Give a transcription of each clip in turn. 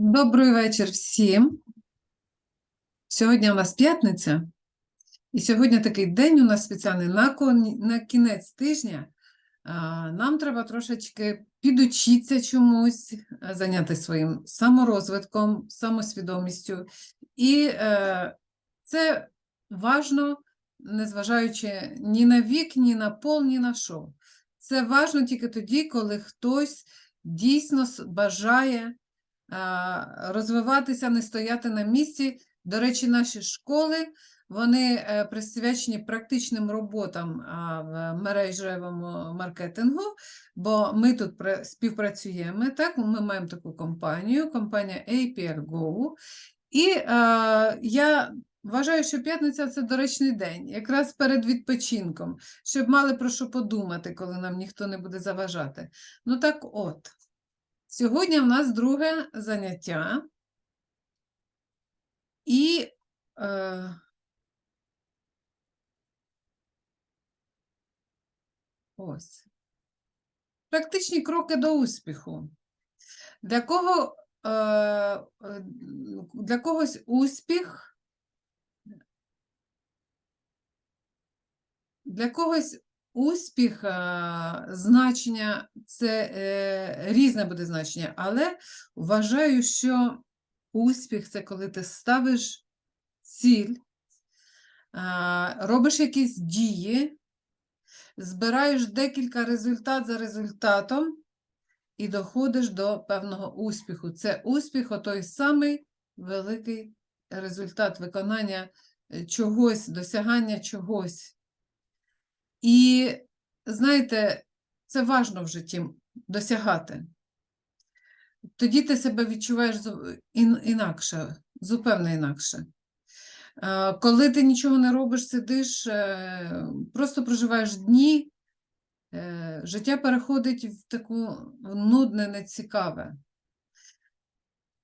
Добрий вечір всім. Сьогодні у нас п'ятниця, і сьогодні такий день у нас спеціальний на, кон- на кінець тижня. Нам треба трошечки підучитися чомусь, зайнятися своїм саморозвитком, самосвідомістю. І е, це важно, незважаючи ні на вік, ні на пол, ні на що. Це важно тільки тоді, коли хтось дійсно бажає розвиватися, не стояти на місці. До речі, наші школи вони е, присвячені практичним роботам в мережевому маркетингу, бо ми тут співпрацюємо. Так, ми маємо таку компанію, компанія APR Go. І е, я вважаю, що п'ятниця це доречний день, якраз перед відпочинком, щоб мали про що подумати, коли нам ніхто не буде заважати. Ну так от. Сьогодні в нас друге заняття. І е, ось. Практичні кроки до успіху. Для кого, е, е, для когось успіх, для когось успіх, значення, це е, різне буде значення, але вважаю, що успіх це коли ти ставиш ціль, робиш якісь дії, збираєш декілька результат за результатом і доходиш до певного успіху. Це успіх, той самий великий результат виконання е, чогось, досягання чогось. І знаєте, це важно в житті досягати. Тоді ти себе відчуваєш інакше, зупевно інакше. Е, Коли ти нічого не робиш, сидиш, е, просто проживаєш дні, е, життя переходить в таку нудне, нецікаве.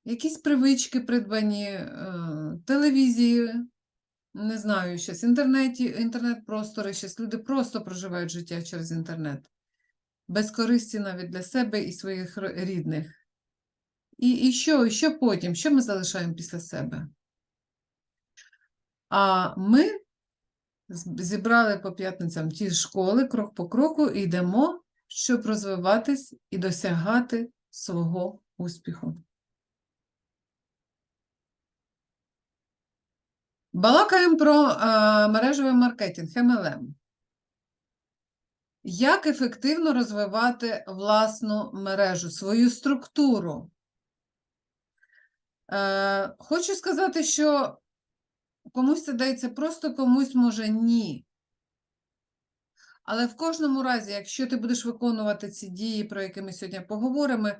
Якісь привички придбані, телевізії, не знаю, щось, інтернеті, інтернет-простори, щось люди просто проживають життя через інтернет, без користі навіть для себе і своїх рідних. І, і що, і що потім? Що ми залишаємо після себе? А ми зібрали по п'ятницям ті школи крок по кроку і йдемо, щоб розвиватись і досягати свого успіху. Балакаємо про а, мережевий маркетинг MLM. Як ефективно розвивати власну мережу, свою структуру? Е, хочу сказати, що комусь це дається просто, комусь може ні. Але в кожному разі, якщо ти будеш виконувати ці дії, про які ми сьогодні поговоримо,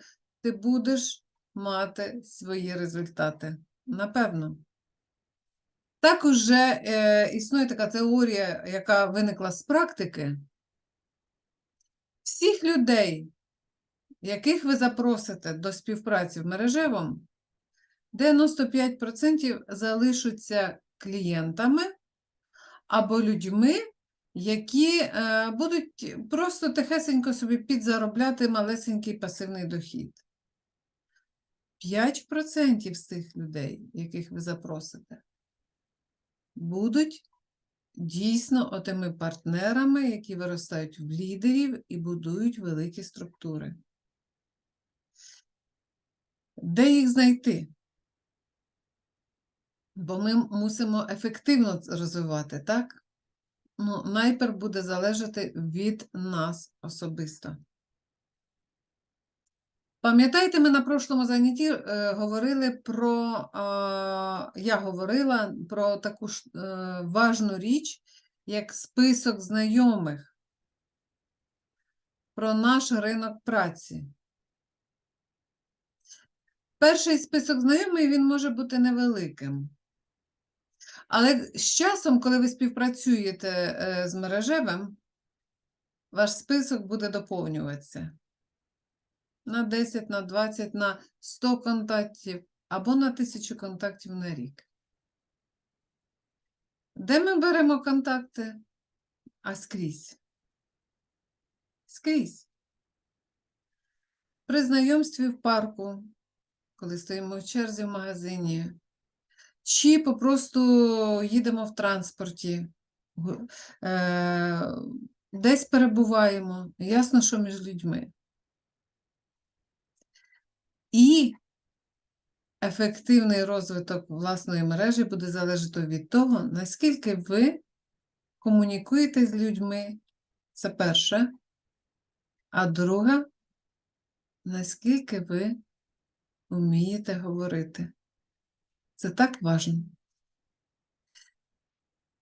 ти будеш мати свої результати. Напевно. Також же, е, існує така теорія, яка виникла з практики. Всіх людей, яких ви запросите до співпраці в мережевому, 95% залишаться клієнтами або людьми, які е, будуть просто тихесенько собі підзаробляти малесенький пасивний дохід. 5% з тих людей, яких ви запросите, будуть дійсно отими партнерами, які виростають в лідерів і будують великі структури. Де їх знайти? Бо ми мусимо ефективно розвивати, так? Ну, найпер буде залежати від нас особисто. Пам'ятаєте, ми на прошлому занятті е, говорили про, я говорила про таку ж е, важну річ, як список знайомих, про наш ринок праці. Перший список знайомих він може бути невеликим. Але з часом, коли ви співпрацюєте е, з мережевим, ваш список буде доповнюватися на 10, на 20, на 100 контактів або на 1000 контактів на рік. Де ми беремо контакти? А скрізь. Скрізь. При знайомстві в парку, коли стоїмо в черзі в магазині, чи попросту їдемо в транспорті, е, десь перебуваємо, ясно, що між людьми. І ефективний розвиток власної мережі буде залежати від того, наскільки ви комунікуєте з людьми. Це перше. А друге, наскільки ви вмієте говорити. Це так важливо.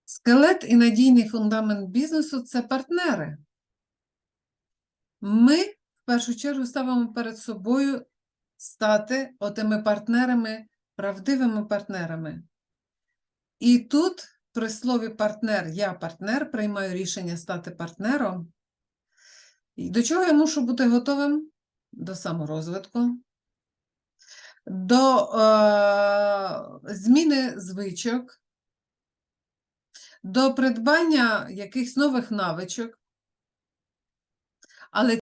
Скелет і надійний фундамент бізнесу це партнери. Ми в першу чергу ставимо перед собою стати отими партнерами, правдивими партнерами. І тут при слові партнер, я партнер, приймаю рішення стати партнером. І до чого я мушу бути готовим? До саморозвитку, до е, зміни звичок, до придбання якихось нових навичок. Але